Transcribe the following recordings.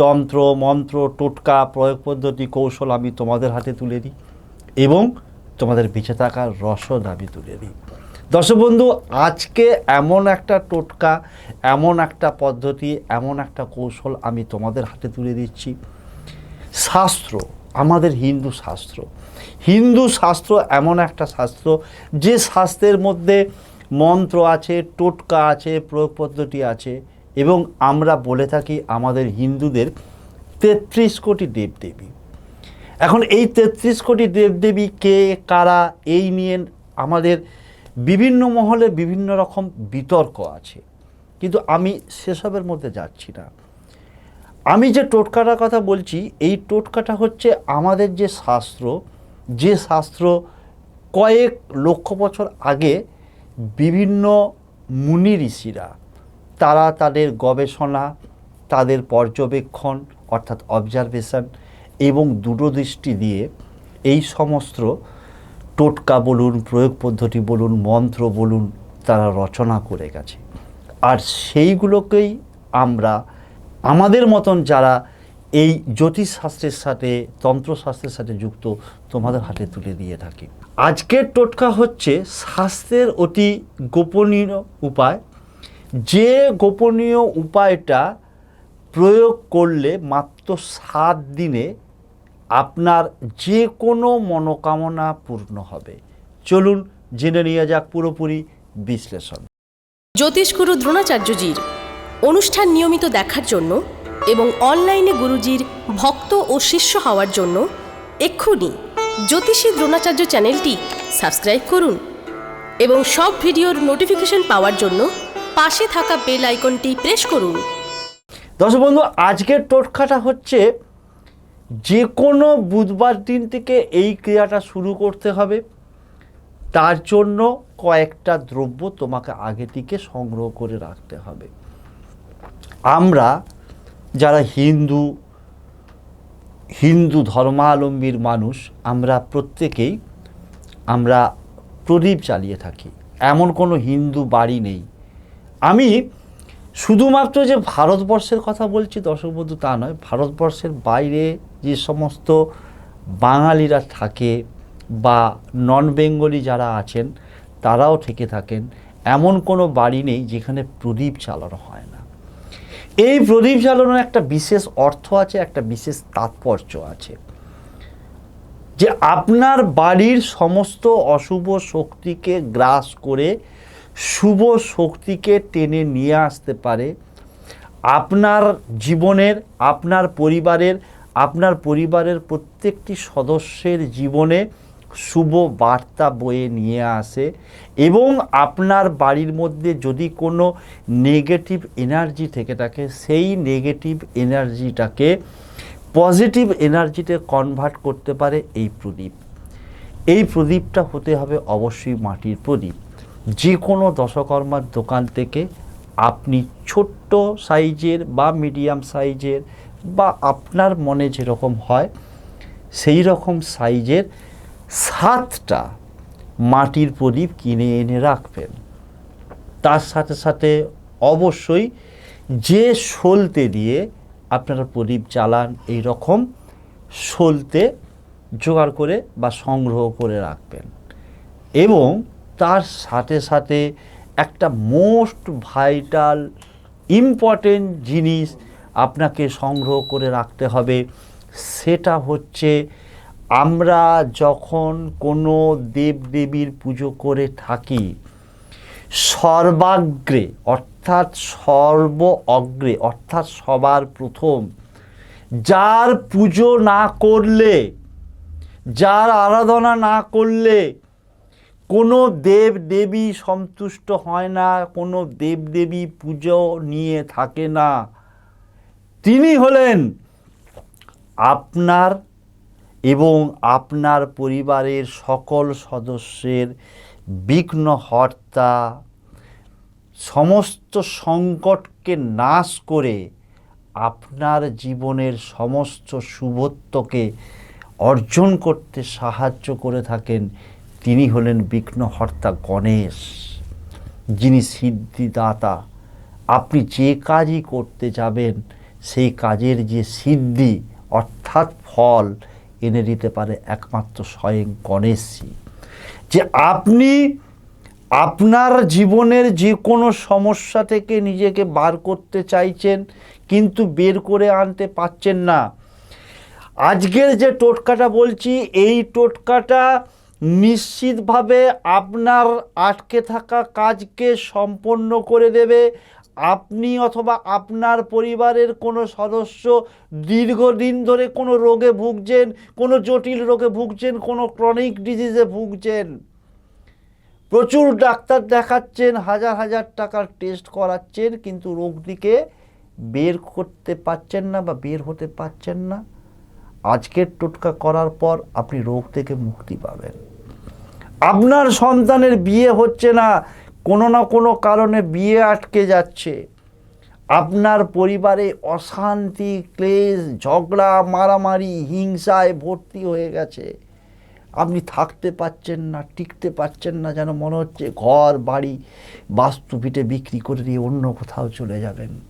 তন্ত্র মন্ত্র, টোটকা, প্রয়োগ পদ্ধতি, কৌশল আমি তোমাদের হাতে তুলে দিই এবং তোমাদের বেঁচে থাকার রসদ আমি তুলে দিই। দর্শক বন্ধু, আজকে এমন একটা টোটকা, এমন একটা পদ্ধতি, এমন একটা কৌশল আমি তোমাদের হাতে তুলে দিচ্ছি। শাস্ত্র, আমাদের হিন্দু শাস্ত্র। হিন্দু শাস্ত্র এমন একটা শাস্ত্র, যে শাস্ত্রের মধ্যে মন্ত্র আছে, টোটকা আছে, প্রয়োগ পদ্ধতি আছে এবং আমরা বলে থাকি আমাদের হিন্দুদের তেত্রিশ কোটি দেবদেবী। এখন এই তেত্রিশ কোটি দেবদেবী কে, কারা, এই নিয়ে আমাদের বিভিন্ন মহলে বিভিন্ন রকম বিতর্ক আছে। কিন্তু আমি সেসবের মধ্যে যাচ্ছি না। আমি যে টোটকাটার কথা বলছি, এই টোটকাটা হচ্ছে আমাদের যে শাস্ত্র যে শাস্ত্র কয়েক লক্ষ বছর আগে বিভিন্ন মুনি ঋষিরা তারা তাদের গবেষণা, তাদের পর্যবেক্ষণ, অর্থাৎ অবজারভেশন এবং দূরদৃষ্টি দিয়ে এই সমস্ত টোটকা বলুন, প্রয়োগ পদ্ধতি বলুন, মন্ত্র বলুন তারা রচনা করে গেছে। আর সেইগুলোকেই আমরা, আমাদের মতন যারা এই জ্যোতিষশাস্ত্রের সাথে, তন্ত্রশাস্ত্রের সাথে যুক্ত, তোমাদের হাতে তুলে দিয়ে থাকি। আজকের টোটকা হচ্ছে স্বাস্থ্যের অতি গোপনীয় উপায় যে গোপনীয় উপায়টা প্রয়োগ করলে মাত্র সাত দিনে আপনার যে কোনো মনোকামনা পূর্ণ হবে। চলুন জেনে নিয়ে যাক পুরোপুরি বিশ্লেষণ। জ্যোতিষগুরু দ্রোণাচার্যজির অনুষ্ঠান নিয়মিত দেখার জন্য এবং অনলাইনে গুরুজির ভক্ত ও শিষ্য হওয়ার জন্য এক্ষুনি জ্যোতিষী দ্রোণাচার্য চ্যানেলটি সাবস্ক্রাইব করুন এবং সব ভিডিওর নোটিফিকেশন পাওয়ার জন্য পাশে থাকা বেল আইকনটি প্রেস করুন। দর্শক বন্ধু, আজকের টোটকাটা হচ্ছে যে কোনো বুধবার দিন থেকে এই ক্রিয়াটা শুরু করতে হবে। তার জন্য কয়েকটা দ্রব্য তোমাকে আগে থেকে সংগ্রহ করে রাখতে হবে। আমরা যারা হিন্দু হিন্দু ধর্মাবলম্বীর মানুষ, আমরা প্রত্যেকেই আমরা প্রদীপ জ্বালিয়ে থাকি। এমন কোনো হিন্দু বাড়ি নেই আমি শুধুমাত্র যে ভারতবর্ষের কথা বলছি দর্শক বন্ধু, তা নয়, ভারতবর্ষের বাইরে যে সমস্ত বাঙালিরা থাকে বা নন বেঙ্গলি যারা আছেন, তারাও থেকে থাকেন, এমন কোনো বাড়ি নেই যেখানে প্রদীপ চালানো হয় না। এই প্রদীপ জ্বালানোর একটা বিশেষ অর্থ আছে, একটা বিশেষ তাৎপর্য আছে। যে আপনার বাড়ির সমস্ত অশুভ শক্তিকে গ্রাস করে শুভ শক্তিকে টেনে নিয়ে আসতে পারে। আপনার জীবনের, আপনার পরিবারের আপনার পরিবারের প্রত্যেকটি সদস্যের জীবনে শুভ বার্তা বয়ে নিয়ে আসে এবং আপনার বাড়ির মধ্যে যদি কোনো নেগেটিভ এনার্জি থেকে থাকে, সেই নেগেটিভ এনার্জিটাকে পজিটিভ এনার্জিতে কনভার্ট করতে পারে এই প্রদীপ। এই প্রদীপটা হতে হবে অবশ্যই মাটির প্রদীপ। যে কোনো দশকর্মার দোকান থেকে আপনি ছোট্ট সাইজের বা মিডিয়াম সাইজের বা আপনার মনে যেরকম হয়, সেই রকম সাইজের সাতটা মাটির প্রদীপ কিনে এনে রাখবেন। তার সাথে সাথে অবশ্যই যে সলতে দিয়ে আপনারা প্রদীপ জ্বালান, এই রকম সলতে জোগাড় করে বা সংগ্রহ করে রাখবেন। এবং তার সাথে সাথে একটা মোস্ট ভাইটাল, ইম্পর্টেন্ট জিনিস আপনাকে সংগ্রহ করে রাখতে হবে। সেটা হচ্ছে আমরা যখন কোনো দেবদেবীর পুজো করে থাকি, সর্বাগ্রে, অর্থাৎ সর্ব অগ্রে, অর্থাৎ সবার প্রথম, যার পুজো না করলে, যার আরাধনা না করলে কোনো দেব দেবী সন্তুষ্ট হয় না, কোনো দেব দেবী পুজো নিয়ে থাকে না। তিনি হলেন আপনার এবং আপনার পরিবারের সকল সদস্যের বিঘ্ন হর্তা। সমস্ত সংকটকে নাশ করে আপনার জীবনের সমস্ত শুভত্বকে অর্জন করতে সাহায্য করে থাকেন তিনি হলেন বিঘ্নহর্তা গণেশ, যিনি সিদ্ধিদাতা। আপনি যে কাজই করতে যাবেন, সেই কাজের যে সিদ্ধি, অর্থাৎ ফল, এনে দিতে পারে একমাত্র স্বয়ং গণেশই। যে আপনি আপনার জীবনের যে কোনো সমস্যা থেকে নিজেকে বার করতে চাইছেন, কিন্তু বের করে আনতে পারছেন না। আজকের যে টোটকাটা বলছি, এই টোটকাটা নিশ্চিতভাবে আপনার আটকে থাকা কাজকে সম্পন্ন করে দেবে। আপনি অথবা আপনার পরিবারের কোনো সদস্য দীর্ঘদিন ধরে কোনো রোগে ভুগছেন, কোনো জটিল রোগে ভুগছেন, কোনো ক্রনিক ডিজিজে ভুগছেন, প্রচুর ডাক্তার দেখাচ্ছেন, হাজার হাজার টাকার টেস্ট করাচ্ছেন, কিন্তু রোগটিকে বের করতে পারছেন না বা বের হতে পারছেন না। আজকের টোটকা করার পর আপনি রোগ থেকে মুক্তি পাবেন। আপনার সন্তানের বিয়ে হচ্ছে না, কোনো না কোনো কারণে বিয়ে আটকে যাচ্ছে। আপনার পরিবারে অশান্তি, ক্লেশ, ঝগড়া, মারামারি, হিংসায় ভর্তি হয়ে গেছে। আপনি থাকতে পাচ্ছেন না, টিকতে পাচ্ছেন না যেন মনে হচ্ছে ঘর, বাড়ি বাস্তু ভিটে বিক্রি করে দিয়ে অন্য কোথাও চলে যাবেন।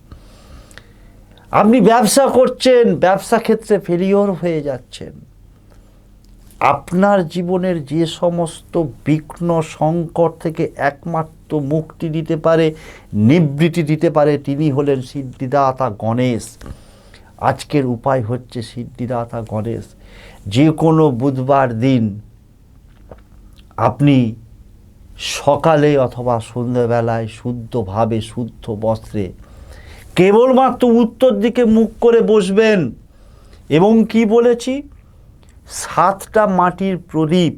আপনি ব্যবসা করছেন, ব্যবসা ক্ষেত্রে ফেলিওর হয়ে যাচ্ছেন। আপনার জীবনের যে সমস্ত বিঘ্ন, সংকট থেকে একমাত্র মুক্তি দিতে পারে নিবৃত্তি দিতে পারে, তিনি হলেন সিদ্ধিদাতা গণেশ। আজকের উপায় হচ্ছে সিদ্ধিদাতা গণেশ। যে কোনো বুধবার দিন আপনি সকালে অথবা সন্ধ্যেবেলায় শুদ্ধভাবে, শুদ্ধ বস্ত্রে কেবলমাত্র উত্তর দিকে মুখ করে বসবেন। এবং কি বলেছি? সাতটা মাটির প্রদীপ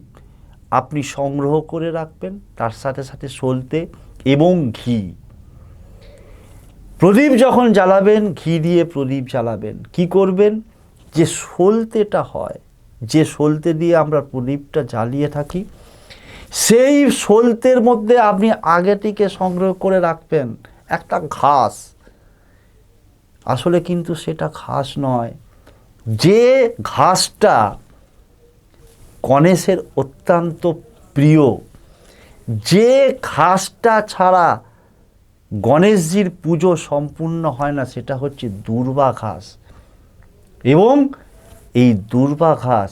আপনি সংগ্রহ করে রাখবেন, তার সাথে সাথে সলতে এবং ঘি। প্রদীপ যখন জ্বালাবেন, ঘি দিয়ে প্রদীপ জ্বালাবেন, কি করবেন? যে সলতেটা হয়, যে সলতে দিয়ে আমরা প্রদীপটা জ্বালিয়ে থাকি, সেই সলতের মধ্যে আপনি আগে থেকে সংগ্রহ করে রাখবেন একটা ঘাস। আসলে কিন্তু সেটা ঘাস নয়, যে ঘাসটা গণেশের অত্যন্ত প্রিয়। যে ঘাসটা ছাড়া গণেশজির পুজো সম্পূর্ণ হয় না, সেটা হচ্ছে দুর্বা ঘাস এবং এই দুর্বা ঘাস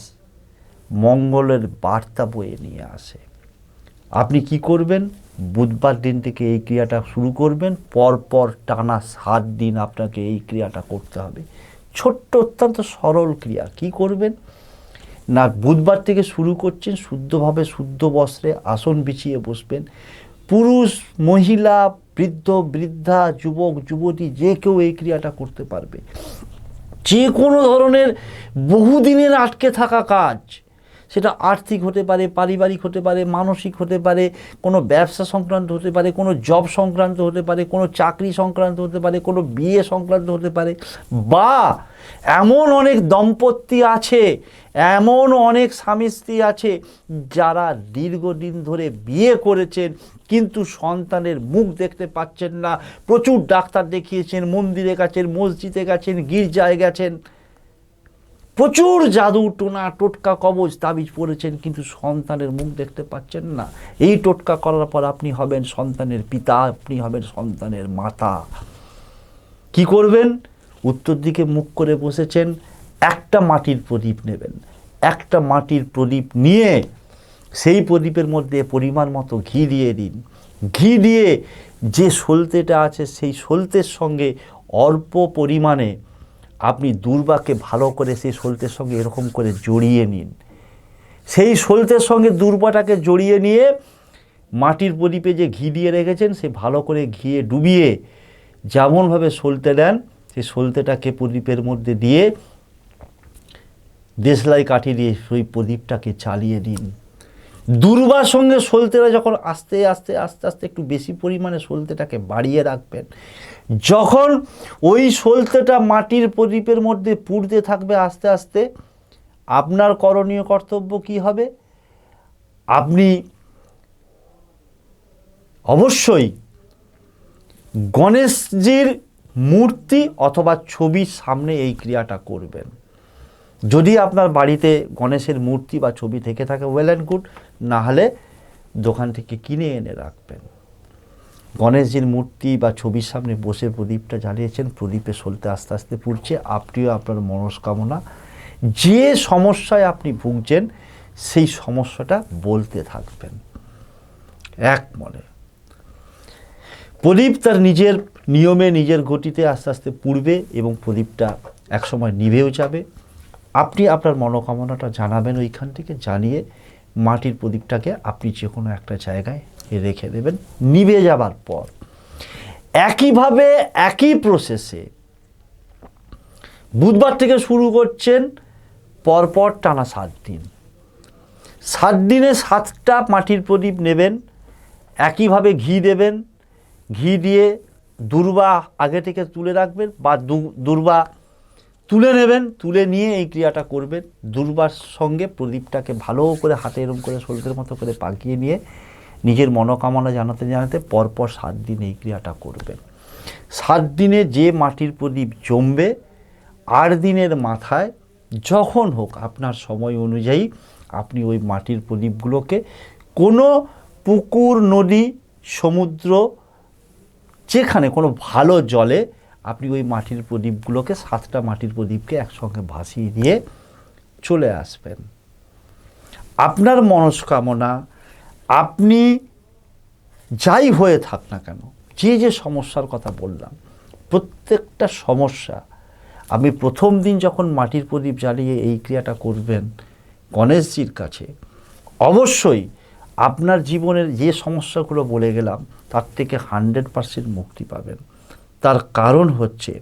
মঙ্গলের বার্তা বয়ে নিয়ে আসে। আপনি কি করবেন? বুধবার দিন থেকে এই ক্রিয়াটা শুরু করবেন। পরপর টানা সাত দিন আপনাকে এই ক্রিয়াটা করতে হবে। ছোট্ট, অত্যন্ত সরল ক্রিয়া। কি করবেন? না বুধবার থেকে শুরু করছেন, শুদ্ধভাবে শুদ্ধ বস্ত্রে আসন বিছিয়ে বসবেন। পুরুষ, মহিলা, বৃদ্ধ, বৃদ্ধা, যুবক, যুবতী, যে কেউ এই ক্রিয়াটা করতে পারবে। যে কোনো ধরনের বহুদিনের আটকে থাকা কাজ সেটা আর্থিক হতে পারে, পারিবারিক হতে পারে, মানসিক হতে পারে, কোনো ব্যবসা সংক্রান্ত হতে পারে, কোনো জব সংক্রান্ত হতে পারে, কোনো চাকরি সংক্রান্ত হতে পারে, কোনো বিয়ে সংক্রান্ত হতে পারে, বা এমন অনেক দম্পতি আছে, এমন অনেক স্বামী স্ত্রী আছে যারা দীর্ঘদিন ধরে বিয়ে করেছেন কিন্তু সন্তানের মুখ দেখতে পাচ্ছেন না, প্রচুর ডাক্তার দেখিয়েছেন, মন্দিরে গেছেন, মসজিদে গেছেন, গির্জায় গেছেন। প্রচুর জাদু, টোনা, টোটকা কবচ তাবিজ পড়েছেন, কিন্তু সন্তানের মুখ দেখতে পাচ্ছেন না। এই টোটকা করার পর আপনি হবেন সন্তানের পিতা, আপনি হবেন সন্তানের মাতা। কি করবেন? উত্তর দিকে মুখ করে বসেছেন, একটা মাটির প্রদীপ নেবেন। একটা মাটির প্রদীপ নিয়ে সেই প্রদীপের মধ্যে পরিমাণ মতো ঘি দিয়ে দিন। ঘি দিয়ে যে সলতেটা আছে, সেই সলতের সঙ্গে অল্প পরিমাণে আপনি দুর্বাকে ভালো করে সেই সলতের সঙ্গে এরকম করে জড়িয়ে নিন। সেই সলতের সঙ্গে দুর্বাটাকে জড়িয়ে নিয়ে মাটির প্রদীপে যে ঘি দিয়ে রেখেছেন, সে ভালো করে ঘিয়ে ডুবিয়ে যেমনভাবে সলতে দেন, সেই সলতেটাকে প্রদীপের মধ্যে দিয়ে দেশলাই কাঠি দিয়ে সেই প্রদীপটাকে চালিয়ে দিন। দুর্বার সঙ্গে সলতেরা যখন আস্তে আস্তে আস্তে আস্তে একটু বেশি পরিমাণে সলতেটাকে বাড়িয়ে রাখবেন, যখন ওই সলতেটা মাটির প্রদীপের মধ্যে পুড়তে থাকবে আস্তে আস্তে, আপনার করণীয় কর্তব্য কি হবে? আপনি অবশ্যই গণেশজির মূর্তি অথবা ছবির সামনে এই ক্রিয়াটা করবেন। যদি আপনার বাড়িতে গণেশের মূর্তি বা ছবি থেকে থাকে ওয়েল অ্যান্ড গুড না হলে দোকান থেকে কিনে এনে রাখবেন। গণেশজির মূর্তি বা ছবির সামনে বসে প্রদীপটা জ্বালিয়েছেন, প্রদীপে সলতে আস্তে আস্তে পুড়ছে, আপনিও আপনার মনস্কামনা। যে সমস্যায় আপনি ভুগছেন, সেই সমস্যাটা বলতে থাকবেন। এক মনে। প্রদীপ তার নিজের নিয়মে, নিজের গতিতে আস্তে আস্তে পুড়বে এবং প্রদীপটা একসময় নিভেও যাবে। আপনি আপনার মনোকামনাটা জানাবেন ওইখান থেকে, জানিয়ে মাটির প্রদীপটাকে আপনি যে কোনো একটা জায়গায় রেখে দেবেন, নিভে যাবার পর। একইভাবে, একই প্রসেসে বুধবার থেকে শুরু করছেন পরপর টানা সাত দিন। সাত দিনে সাতটা মাটির প্রদীপ নেবেন, একইভাবে ঘি দেবেন। ঘি দিয়ে দুর্বা আগে থেকে তুলে রাখবেন বা দুর্বা তুলে নেবেন, তুলে নিয়ে এই ক্রিয়াটা করবেন। দুর্বার সঙ্গে প্রদীপটাকে ভালো করে হাতে এরম করে শরীরের মতো করে পাকিয়ে নিয়ে নিজের মনোকামনা জানাতে জানাতে পরপর সাত দিন এই ক্রিয়াটা করবেন। সাত দিনে যে মাটির প্রদীপ জমবে, আট দিনের মাথায় যখন হোক আপনার সময় অনুযায়ী আপনি ওই মাটির প্রদীপগুলোকে কোনো পুকুর, নদী, সমুদ্র, যেখানে কোনো ভালো জলে আপনি ওই মাটির প্রদীপগুলোকে, সাতটা মাটির প্রদীপকে একসঙ্গে ভাসিয়ে দিয়ে চলে আসবেন। আপনার মনস্কামনা, আপনি যাই হয়ে থাক না কেন, যে যে সমস্যার কথা বললাম, প্রত্যেকটা সমস্যা আমি প্রথম দিন যখন মাটির প্রদীপ জ্বালিয়ে এই ক্রিয়াটা করবেন গণেশজির কাছে, অবশ্যই আপনার জীবনের যে সমস্যাগুলো বলে গেলাম, তার থেকে হান্ড্রেড পারসেন্ট মুক্তি পাবেন। তার কারণ হচ্ছে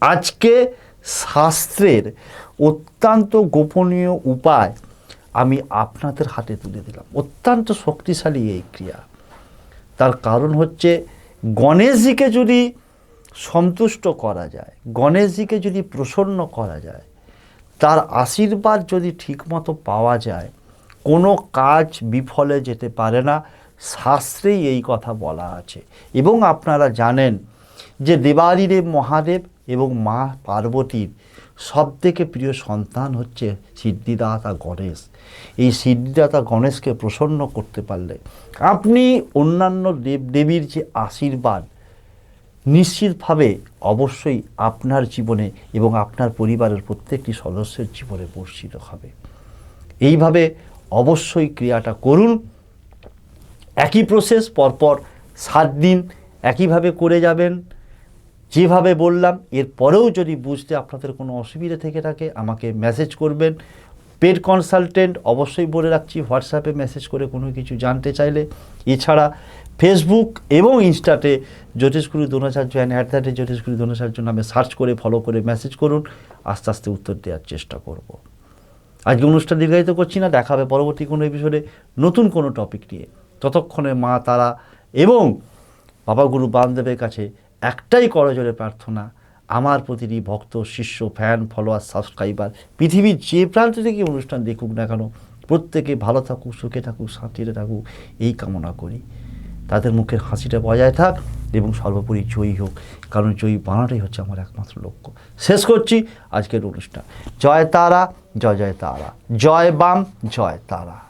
আজকে শাস্ত্রের অত্যন্ত গোপনীয় উপায় আমি আপনাদের হাতে তুলে দিলাম। অত্যন্ত শক্তিশালী এই ক্রিয়া। তার কারণ হচ্ছে গণেশজিকে যদি সন্তুষ্ট করা যায়, গণেশজিকে যদি প্রসন্ন করা যায়, তার আশীর্বাদ যদি ঠিকমতো পাওয়া যায়, কোনো কাজ বিফলে যেতে পারে না। শাস্ত্রেই এই কথা বলা আছে। এবং আপনারা জানেন যে দেবাদিদেব মহাদেব এবং মা পার্বতীর সবথেকে প্রিয় সন্তান হচ্ছে সিদ্ধিদাতা গণেশ। এই সিদ্ধিদাতা গণেশকে প্রসন্ন করতে পারলে আপনি অন্যান্য দেব দেবীর যে আশীর্বাদ নিশ্চিতভাবে অবশ্যই আপনার জীবনে এবং আপনার পরিবারের প্রত্যেকটি সদস্যের জীবনে বর্ষিত হবে। এইভাবে অবশ্যই ক্রিয়াটা করুন। একই প্রসেস পরপর সাত দিন একইভাবে করে যাবেন। যেভাবে বললাম এরপরেও যদি বুঝতে আপনাদের কোনো অসুবিধা থেকে থাকে, আমাকে মেসেজ করবেন। পেড কনসালটেন্ট অবশ্যই বলে রাখছি হোয়াটসঅ্যাপে মেসেজ করে কোনো কিছু জানতে চাইলে। এছাড়া ফেসবুক এবং ইনস্টাতে Jyotishguru Dronacharya and at the Jyotishguru Dronacharya নামে সার্চ করে ফলো করে মেসেজ করুন। আস্তে আস্তে উত্তর দেওয়ার চেষ্টা করব। আজকে অনুষ্ঠান দীর্ঘায়িত করছি না, দেখা হবে পরবর্তী কোনো এপিসোডে নতুন কোনো টপিক নিয়ে। ততক্ষণে মা, তারা এবং বাবা গুরু বামদেবের কাছে একটাই করজোরে প্রার্থনা, আমার প্রতিটি ভক্ত, শিষ্য ফ্যান ফলোয়ার সাবস্ক্রাইবার পৃথিবীর যে প্রান্ত থেকে অনুষ্ঠান দেখুক না কেন, প্রত্যেকে ভালো থাকুক, সুখে থাকুক, শান্তিতে থাকুক, এই কামনা করি। তাদের মুখের হাসিটা বজায় থাক এবং সর্বোপরি জয়ী হোক, কারণ জয়ী বানাটাই হচ্ছে আমার একমাত্র লক্ষ্য। শেষ করছি আজকের অনুষ্ঠান। জয় তারা, জয় জয় তারা। জয় বাম, জয় তারা।